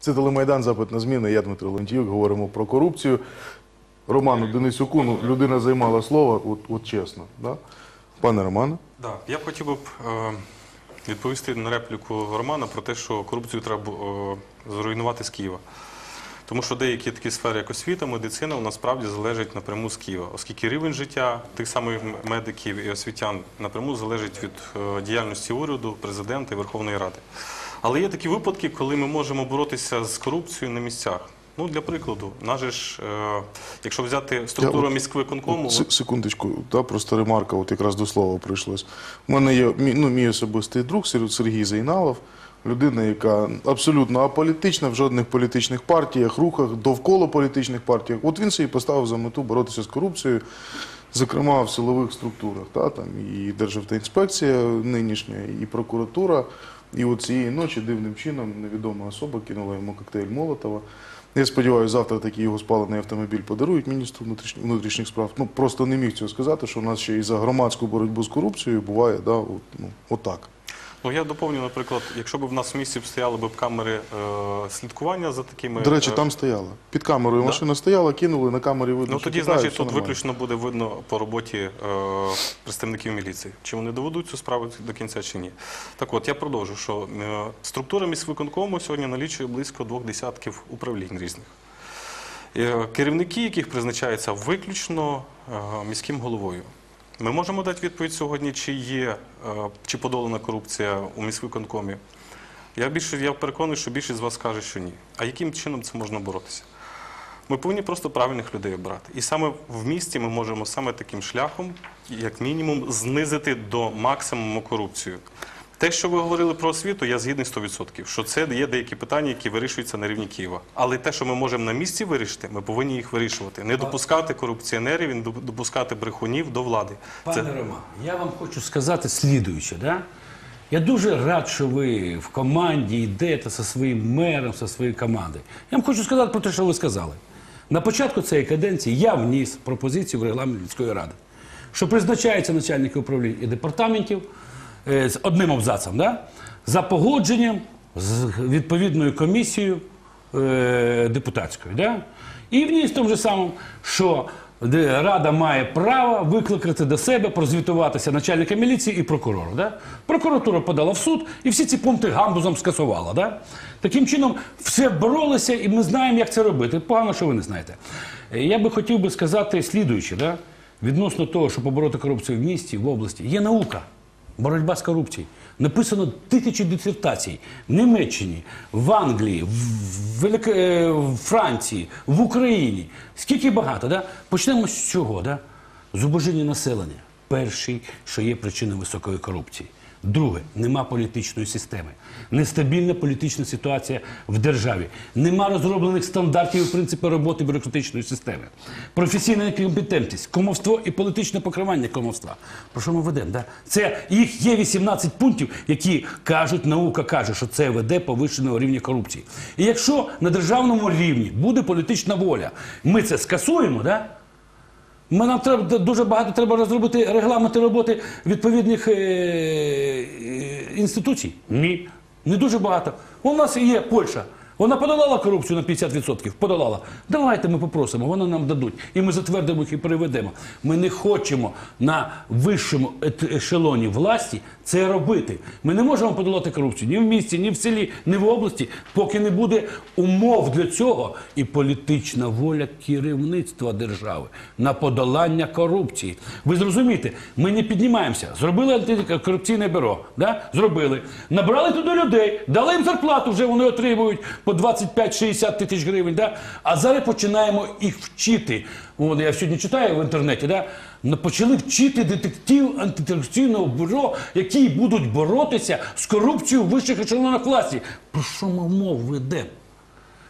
Це телемайдан запит на зміни. Я Дмитро Лентіюк. Говоримо про корупцію. Роману Денисюку, ну, людина займала слово, от, от чесно. Да? Пане Романе. Да, я б хотів би е, відповісти на репліку Романа про те, що корупцію треба е, зруйнувати з Києва. Тому що деякі такі сфери, як освіта, медицина, насправді залежать напряму з Києва, оскільки рівень життя тих самих медиків і освітян напряму залежить від е, діяльності уряду, президента і Верховної Ради. Але є такі випадки, коли ми можемо боротися з корупцією на місцях. Ну, для прикладу, наже ж, е, якщо взяти структуру от- міськвиконкому, От, секундочку, да, просто ремарка, от якраз до слова прийшлось. У мене є мій, ну, мій особистий друг Сергій Зайналов, людина, яка абсолютно аполітична в жодних політичних партіях, рухах, довкола політичних партіях. От він собі поставив за мету боротися з корупцією, зокрема в силових структурах. Та, там, і Державтоінспекція нинішня, і прокуратура. І от цієї ночі дивним чином невідома особа кинула йому коктейль Молотова. Я сподіваюся, завтра такий його спалений автомобіль подарують міністру внутрішніх, справ. Ну просто не міг цього сказати, що у нас ще і за громадську боротьбу з корупцією буває, да, от, ну, отак. Ну я доповню, наприклад, якщо б в нас в місті стояли б камери е, слідкування за такими. До речі, е, там стояла. Під камерою машина стояла, кинули, на камері видно. Ну що тоді, кидають, значить, все тут нормально. виключно буде видно по роботі е, представників міліції, чи вони доведуть цю справу до кінця чи ні. Так от я продовжу, що е, структура міськвиконкому сьогодні налічує близько двох десятків управлінь різних. Е, Керівники, яких призначаються виключно е, міським головою. Ми можемо дати відповідь сьогодні, чи є е, чи подолана корупція у міськвиконкомі. Я більше я переконаний, що більшість з вас каже, що ні. А яким чином це можна боротися? Ми повинні просто правильних людей обрати. І саме в місті ми можемо саме таким шляхом, як мінімум, знизити до максимуму корупцію. Те, що ви говорили про освіту, я згідний 100%, що це є деякі питання, які вирішуються на рівні Києва. Але те, що ми можемо на місці вирішити, ми повинні їх вирішувати. Не допускати корупціонерів, не допускати брехунів до влади. Пане Роман, я вам хочу сказати слідуюче. Да? Я дуже рад, що ви в команді йдете зі своїм мером, зі своєю командою. Я вам хочу сказати про те, що ви сказали. На початку цієї каденції я вніс пропозицію в регламент міської ради, що призначаються начальники управлінь і департаментів з одним абзацом, да? за погодженням з відповідною комісією е, депутатською. Да? І вніс тому же самому, що Рада має право викликати до себе, прозвітуватися начальника міліції і прокурору. Да? Прокуратура подала в суд і всі ці пункти гамбузом скасувала. Да? Таким чином, все боролися, і ми знаємо, як це робити. Погано, що ви не знаєте. Е, Я би хотів би сказати слідуюче, да? відносно того, що побороти корупцію в місті, в області, є наука. Боротьба з корупцією. Написано тисячі дисертацій в Німеччині, в Англії, в, Велик... е, в Франції, в Україні. Скільки багато, да? Почнемо з чого? Да? Зубожіння населення. Перший, що є причиною високої корупції. Друге, нема політичної системи, нестабільна політична ситуація в державі, нема розроблених стандартів і принципів роботи бюрократичної системи, професійна некомпетентність, комовство і політичне покривання комовства. Про що ми ведемо? Да? Це їх є 18 пунктів, які кажуть, наука каже, що це веде повищеного рівня корупції. І якщо на державному рівні буде політична воля, ми це скасуємо, да? Ми нам треба дуже багато треба розробити регламенти роботи відповідних е, е, інституцій. Ні, не дуже багато. У нас є Польща. Вона подолала корупцію на 50%. Подолала. Давайте ми попросимо, вони нам дадуть. І ми затвердимо їх і переведемо. Ми не хочемо на вищому ешелоні власті це робити. Ми не можемо подолати корупцію ні в місті, ні в селі, ні в області, поки не буде умов для цього і політична воля керівництва держави на подолання корупції. Ви зрозумієте, ми не піднімаємося. Зробили антикорупційне бюро. Да? Зробили. Набрали туди людей, дали їм зарплату, вже вони отримують по 25-60 тисяч гривень. Да? А зараз починаємо їх вчити. От, я сьогодні читаю в інтернеті, да? Ну, почали вчити детектив антикорупційного бюро, які будуть боротися з корупцією в вищих ешелонах власті. Про що ми веде?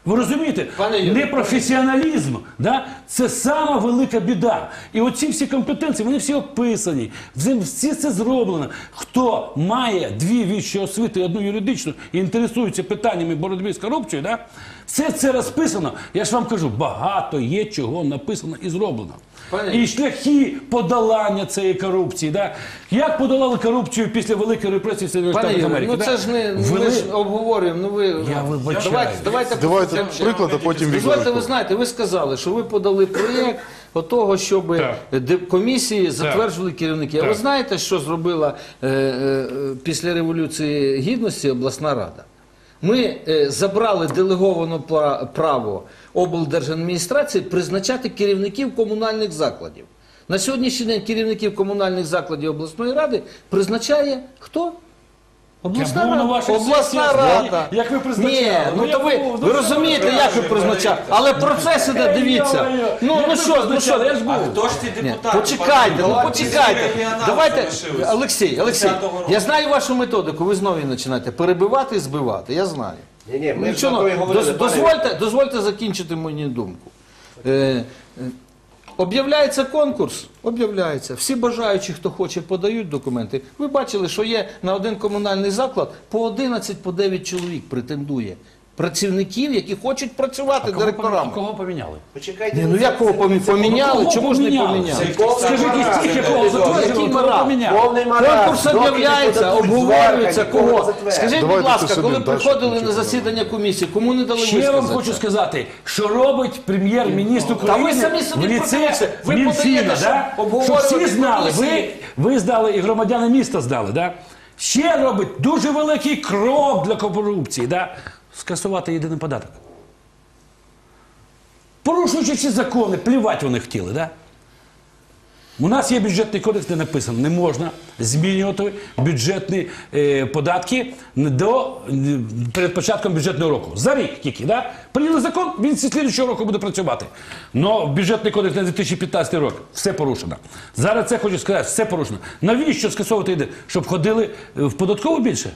Ви розумієте, непрофесіоналізм да? це сама велика біда. І оці всі компетенції, вони всі описані, всі це зроблено. Хто має дві вищі освіти одну юридичну і інтересується питаннями боротьби з корупцією, да? все це розписано. Я ж вам кажу, багато є чого написано і зроблено. І шляхи подолання цієї корупції. Да? Як подолали корупцію після великої репресії в Сполучених Пане Ігор, Америки? ну да? це ж не ми ж обговорюємо. Ну ви Я вибачаюсь. давайте, давайте, Давайте приклад, а потім Дозвольте, ви знаєте, ви сказали, що ви подали проєкт того, щоб Так. де- комісії затверджували керівники. А ви Так. знаєте, що зробила е, е, після Революції Гідності обласна рада? Ми е, забрали делеговане пра- право облдержадміністрації призначати керівників комунальних закладів. На сьогоднішній день керівників комунальних закладів обласної ради призначає хто? Обласна Я рада. Обласна рада. як ви призначали. Ні, Ну, ну то ви, був, ну, ви розумієте, як ви призначали. Але процес іде, дивіться. Ну, ну що, ну що? Я ж був. А хто ж ці депутати? почекайте, ну почекайте. Давайте. Олексій, Олексій, я знаю вашу методику, ви знову її починаєте. Перебивати і збивати, я знаю. Ні, ні, ми ж Нічого, на то і говорили, доз- пане дозвольте, дозвольте закінчити мою думку. Е, е, об'являється конкурс, об'являється. Всі бажаючі, хто хоче, подають документи. Ви бачили, що є на один комунальний заклад по 11, по 9 чоловік претендує. Працівників, які хочуть працювати Кого директорами. помі- Кого поміняли? Почекайте. Ні, ну якого помі- поміняли? Кого Чому ж не поміняли? поміняли? Скажіть, скільки кого Який кого мара? поміняли? Повний. Конкурс Доки не об'являється, подадуть обговорюється звернення, нікого не кого. затвердять. Скажіть, будь Давайте ласка, коли приходили на засідання комісії, кому не дали Ще я вам висказатися? хочу сказати, що робить прем'єр-міністр Та ви України самі собі в ліце подивіться. Ви Мінфіна, подаєте, да? щоб щоб обговорювати всі знали, ви, комісії. ви здали і громадяни міста здали. Да? Ще робить дуже великий крок для корупції, да? Скасувати єдиний податок. Порушуючи всі закони, плівати вони хотіли. Да? У нас є бюджетний кодекс, де написано, не можна змінювати бюджетні е, податки до перед початком бюджетного року. За рік тільки. Да? Прийняли закон, він зі слідчого року буде працювати. Но бюджетний кодекс на 2015 рік все порушено. Зараз це хочу сказати, все порушено. Навіщо скасовувати йде? Щоб ходили в податкову більше?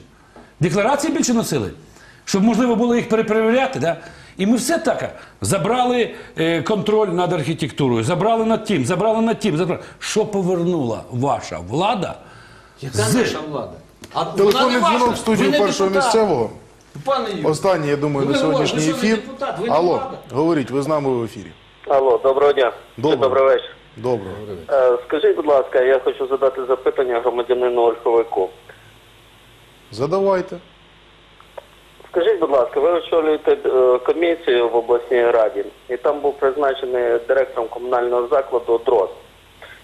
Декларації більше носили? Щоб можливо було їх перепровіряти, да? І ми все так забрали е, контроль над архітектурою, забрали над тим, забрали над тим, забрали. Що повернула ваша влада? Яка З- наша влада? А вона Телефонний не ваша. дзвінок в Ви студію не першого депутат. місцевого. Пане Юрій, Останній, я думаю, Ну, на ви сьогоднішній ви що, ефір. депутат, ви не Алло, влада. говоріть, ви з нами в ефірі. Алло, доброго дня. Доброго. Добрий вечір. Доброго. Е, Скажіть, будь ласка, я хочу задати запитання громадянину Ольховику. Задавайте. Скажіть, будь ласка, ви очолюєте е, комісію в обласній раді, і там був призначений директором комунального закладу Дрозд.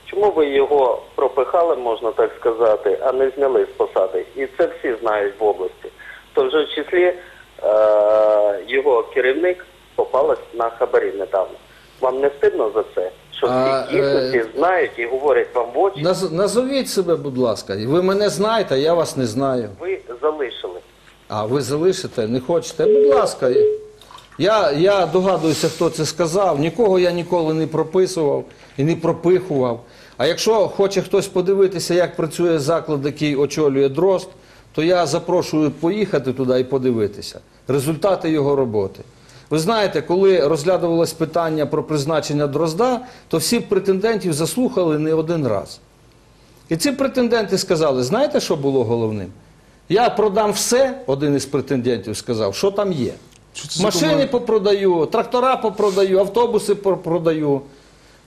Чому ви його пропихали, можна так сказати, а не зняли з посади? І це всі знають в області. То вже в числі е, його керівник попалась на хабарі недавно. Вам не стидно за це? Що А, всі дійсності е, знають і говорять вам в очі, наз- назовіть себе, будь ласка. Ви мене знаєте, а я вас не знаю. ви залишили. А ви залишите, не хочете? Будь ласка. Я, я догадуюся, хто це сказав. Нікого я ніколи не прописував і не пропихував. А якщо хоче хтось подивитися, як працює заклад, який очолює Дрозд, то я запрошую поїхати туди і подивитися. Результати його роботи. Ви знаєте, коли розглядувалось питання про призначення Дрозда, то всіх претендентів заслухали не один раз. І ці претенденти сказали: знаєте, що було головним? Я продам все, один із претендентів сказав, що там є. Що Машини попродаю, трактора попродаю, автобуси продаю.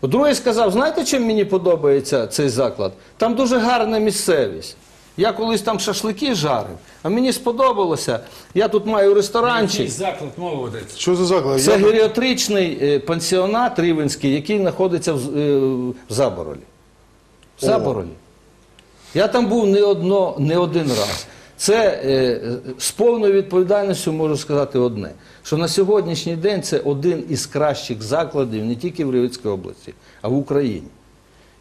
Другий сказав, знаєте, чим мені подобається цей заклад? Там дуже гарна місцевість. Я колись там шашлики жарив, а мені сподобалося. Я тут маю ресторанчик. Який заклад мови ведеться? Що за заклад? Це геріатричний е, пансіонат Рівенський, який знаходиться в, е, в Заборолі. В Заборолі. Я там був не, одно, не один раз. Це е, з повною відповідальністю можу сказати одне: що на сьогоднішній день це один із кращих закладів не тільки в Рівецькій області, а в Україні.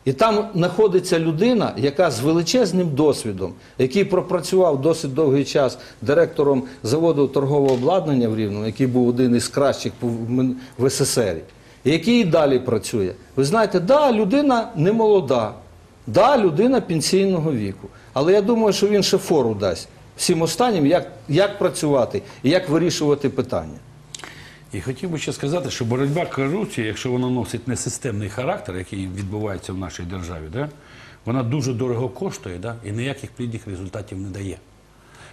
І там знаходиться людина, яка з величезним досвідом, який пропрацював досить довгий час директором заводу торгового обладнання в Рівному, який був один із кращих в СССР, який і далі працює. Ви знаєте, да, людина не молода, да, людина пенсійного віку. Але я думаю, що він ще фору дасть всім останнім, як, як працювати і як вирішувати питання. І хотів би ще сказати, що боротьба корупції, якщо вона носить несистемний характер, який відбувається в нашій державі, да, вона дуже дорого коштує да, і ніяких плідних результатів не дає.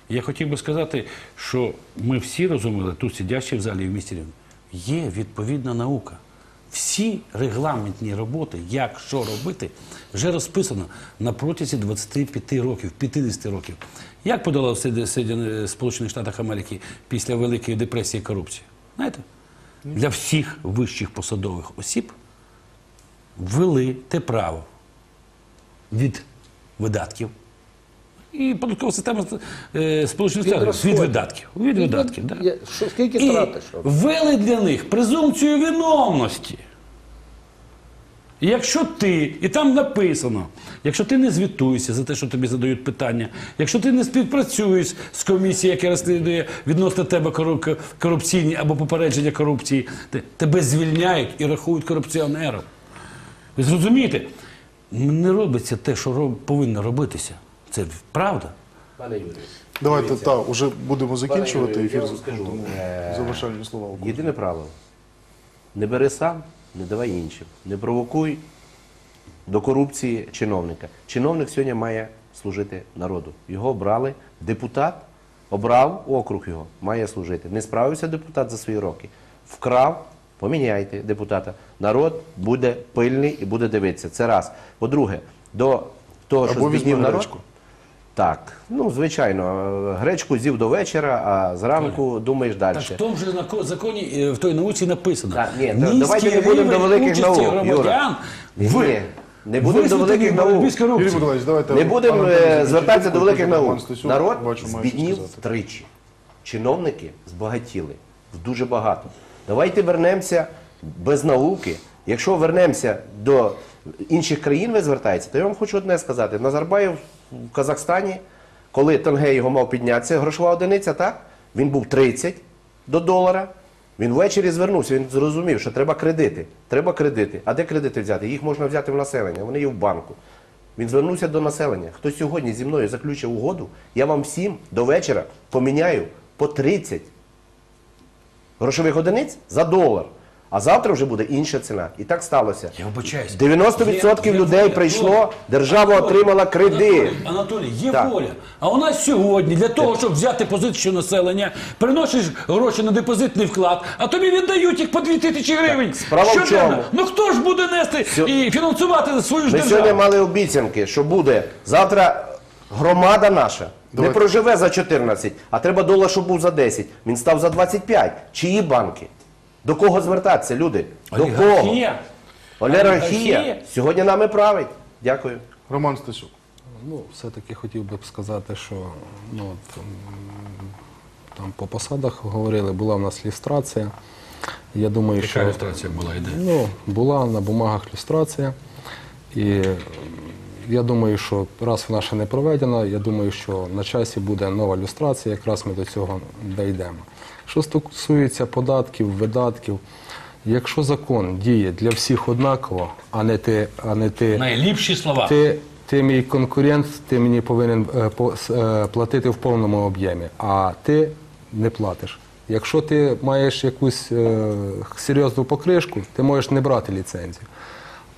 І Я хотів би сказати, що ми всі розуміли, тут сидячі в залі і в місті є відповідна наука. Всі регламентні роботи, як що робити, вже розписано на протязі 25 років, 50 років. Як подолав Сед- Сполучених Штатах Америки після Великої депресії корупції? Знаєте? Для всіх вищих посадових осіб ввели те право від видатків. І податкова система е, Сполучених Штатів від видатків. Від видатків, да. Я- що, скільки І тратиш? ввели для них презумпцію виновності. І Якщо ти, і там написано, якщо ти не звітуєшся за те, що тобі задають питання, якщо ти не співпрацюєш з комісією, яка розслідує відносно тебе кору- корупційні або попередження корупції, те- тебе звільняють і рахують корупціонером. Ви зрозумієте, не робиться те, що роб- повинно робитися. Це правда. Пане Юрію, Давайте дивіться, так, уже будемо закінчувати Юрію, ефір. я вам скажу, тому е, Завершальні слова. у кого? єдине правило. Не бери сам, не давай іншим. Не провокуй до корупції чиновника. Чиновник сьогодні має служити народу. Його обрали, депутат обрав округ його, має служити. Не справився депутат за свої роки. Вкрав, поміняйте депутата. Народ буде пильний і буде дивитися. Це раз. По-друге, до того, що Або збіднів народ. гречку. Так, ну звичайно, гречку з'їв до вечора, а зранку думаєш далі. Так в тому же нако- законі, е, в той науці написано. Так, ні, та низький давайте не будемо до рівень великих участі наук, громадян в ні, не будемо до висвітленні великих наук. боротьбі з корупцією. Юрій Миколаївич, давайте Не будемо пане е, звертатися до великих наук. Стасюк, Народ бачу, має що збіднів сказати. втричі. Чиновники збагатіли дуже багато. Давайте вернемося без науки. Якщо вернемося до інших країн, ви звертаєтеся, то я вам хочу одне сказати. Назарбаєв в Казахстані, коли тенге його мав піднятися, грошова одиниця, так? Він був 30 до долара. Він ввечері звернувся, він зрозумів, що треба кредити. Треба кредити. А де кредити взяти? Їх можна взяти в населення, вони є в банку. Він звернувся до населення. Хто сьогодні зі мною заключив угоду, я вам всім до вечора поміняю по 30 грошових одиниць за долар. А завтра вже буде інша ціна. І так сталося. Я вибачаюсь. 90% Є- є людей воля, прийшло, воля. держава отримала кредит. Анатолій, Анатолій, є Так. воля. А у нас сьогодні для того, щоб взяти позицію населення, приносиш гроші на депозитний вклад, а тобі віддають їх по 2 тисячі гривень. справа в щоденно. чому? Ну хто ж буде нести і фінансувати свою ж Ми державу? сьогодні мали обіцянки, що буде завтра громада наша не проживе за 14, а треба долар, щоб був за 10. Він став за 25. Чиї банки? До кого звертатися, люди? До кого? Олігархія. Сьогодні нами править. Дякую. Роман Стасюк. Ну, все-таки хотів би б сказати, що ну, от, м, там по посадах говорили, була в нас люстрація. Я думаю, що Яка була йде? ну, була на бумагах люстрація. І я думаю, що раз вона ще не проведена, я думаю, що на часі буде нова люстрація, якраз ми до цього дійдемо. Що стосується податків, видатків, якщо закон діє для всіх однаково, а не ти, а не ти Найліпші слова. ти, ти мій конкурент, ти мені повинен е, по- е, платити в повному об'ємі, а ти не платиш. Якщо ти маєш якусь е, серйозну покришку, ти можеш не брати ліцензію.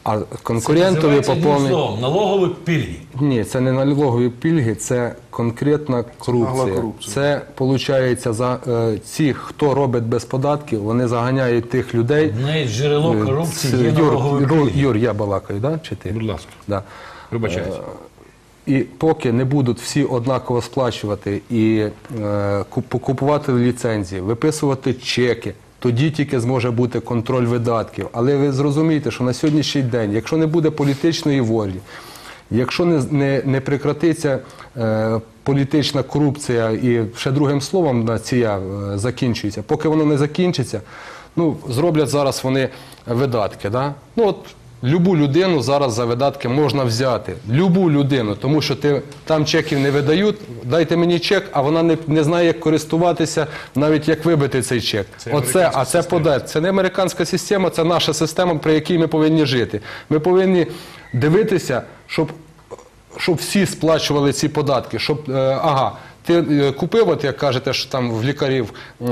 А конкурентові поповнення. словом, налогові пільги. Ні, це не налогові пільги, це конкретна корупція. корупція. Це виходить за е, ці, хто робить без податків, вони заганяють тих людей. Одне джерело Е, корупції є Юр, налогові Юр, пільги. Юр, я балакаю, да? чи ти? Будь ласка. Да. Вибачаюсь. І поки не будуть всі однаково сплачувати і е, купувати ліцензії, виписувати чеки, тоді тільки зможе бути контроль видатків. Але ви зрозумієте, що на сьогоднішній день, якщо не буде політичної волі, якщо не, не, не прекратиться е, політична корупція і ще другим словом нація е, закінчується, поки воно не закінчиться, ну, зроблять зараз вони видатки. Да? Ну, от, Любу людину зараз за видатки можна взяти. Любу людину, тому що ти, там чеків не видають, дайте мені чек, а вона не, не знає, як користуватися, навіть як вибити цей чек. Оце, а це податок. Це не американська система, це наша система, при якій ми повинні жити. Ми повинні дивитися, щоб щоб всі сплачували ці податки, щоб е, ага. Ти е, купив, от як кажете, що там в лікарів е,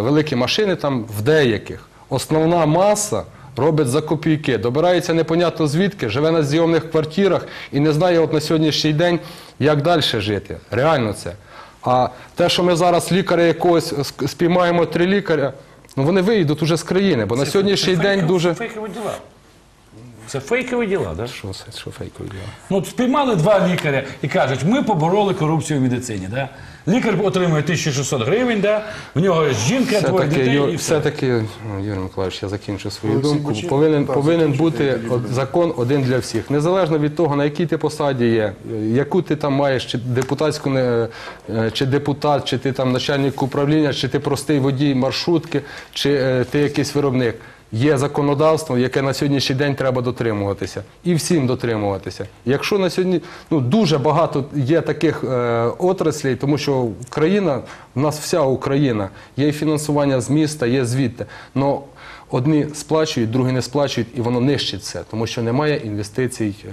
великі машини, там в деяких. Основна маса робить за копійки, добирається непонятно звідки, живе на зйомних квартирах і не знає от на сьогоднішній день, як далі жити. Реально це. А те, що ми зараз лікаря якогось спіймаємо три лікаря, Ну вони виїдуть уже з країни, бо на сьогоднішній день дуже. Це фейкові діла, да? Що це що фейкові діла? Ну, от спіймали два лікаря і кажуть, ми побороли корупцію в медицині. Да? Лікар отримує 1600 гривень, да? в нього жінка, двоє Все-таки, дітей. Юр, і все. все-таки, ну, Юрій Миколаївич, я закінчу свою Олексій думку. Кучер. Повинен, Так, повинен закінчуйте, бути тоді от, закон один для всіх. Незалежно від того, на якій ти посаді є, е, яку ти там маєш, чи депутатську не, е, чи депутат, чи ти там начальник управління, чи ти простий водій маршрутки, чи е, ти якийсь виробник. Є законодавство, яке на сьогоднішній день треба дотримуватися, і всім дотримуватися. Якщо на сьогодні ну дуже багато є таких е, отраслей, тому що країна, в нас вся Україна, є і фінансування з міста, є звідти. Но одні сплачують, другі не сплачують, і воно нищить це, тому що немає інвестицій е,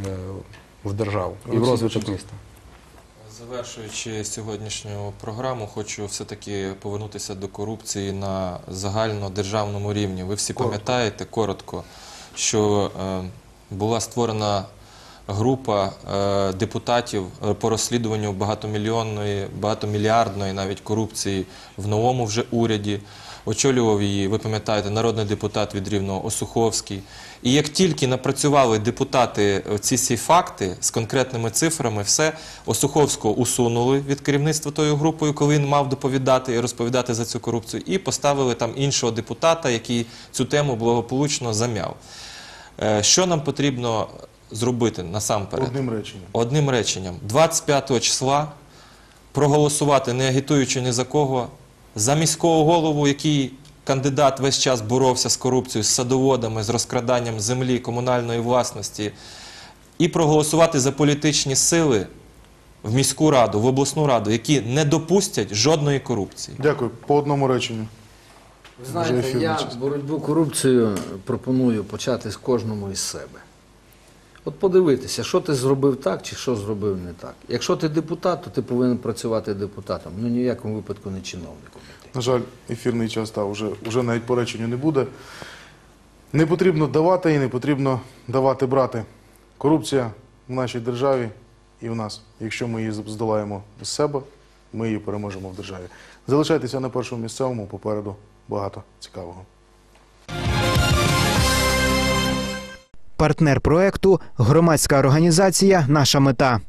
в державу і в розвиток міста. Завершуючи сьогоднішню програму, хочу все-таки повернутися до корупції на загальнодержавному рівні. Ви всі пам'ятаєте коротко, що е, була створена група е, депутатів е, по розслідуванню багатомільйонної, багатомільярдної навіть корупції в новому вже уряді. Очолював її, ви пам'ятаєте, народний депутат від Рівного Осуховський. І як тільки напрацювали депутати ці всі факти з конкретними цифрами, все Осуховського усунули від керівництва тою групою, коли він мав доповідати і розповідати за цю корупцію, і поставили там іншого депутата, який цю тему благополучно зам'яв. Е, Що нам потрібно зробити насамперед? Одним реченням. Одним реченням, 25 числа проголосувати, не агітуючи ні за кого, за міського голову, який кандидат весь час боровся з корупцією, з садоводами, з розкраданням землі, комунальної власності, і проголосувати за політичні сили в міську раду, в обласну раду, які не допустять жодної корупції. Дякую. По одному реченню. Ви знаєте, я боротьбу корупцією пропоную почати з кожному із себе. От подивитися, що ти зробив так чи що зробив не так. Якщо ти депутат, то ти повинен працювати депутатом. Ну ні в якому випадку не чиновником. На жаль, ефірний час став уже, уже навіть по реченню не буде. Не потрібно давати і не потрібно давати брати. Корупція в нашій державі і в нас. Якщо ми її здолаємо з себе, ми її переможемо в державі. Залишайтеся на першому місцевому, попереду багато цікавого. Партнер проекту громадська організація Наша мета.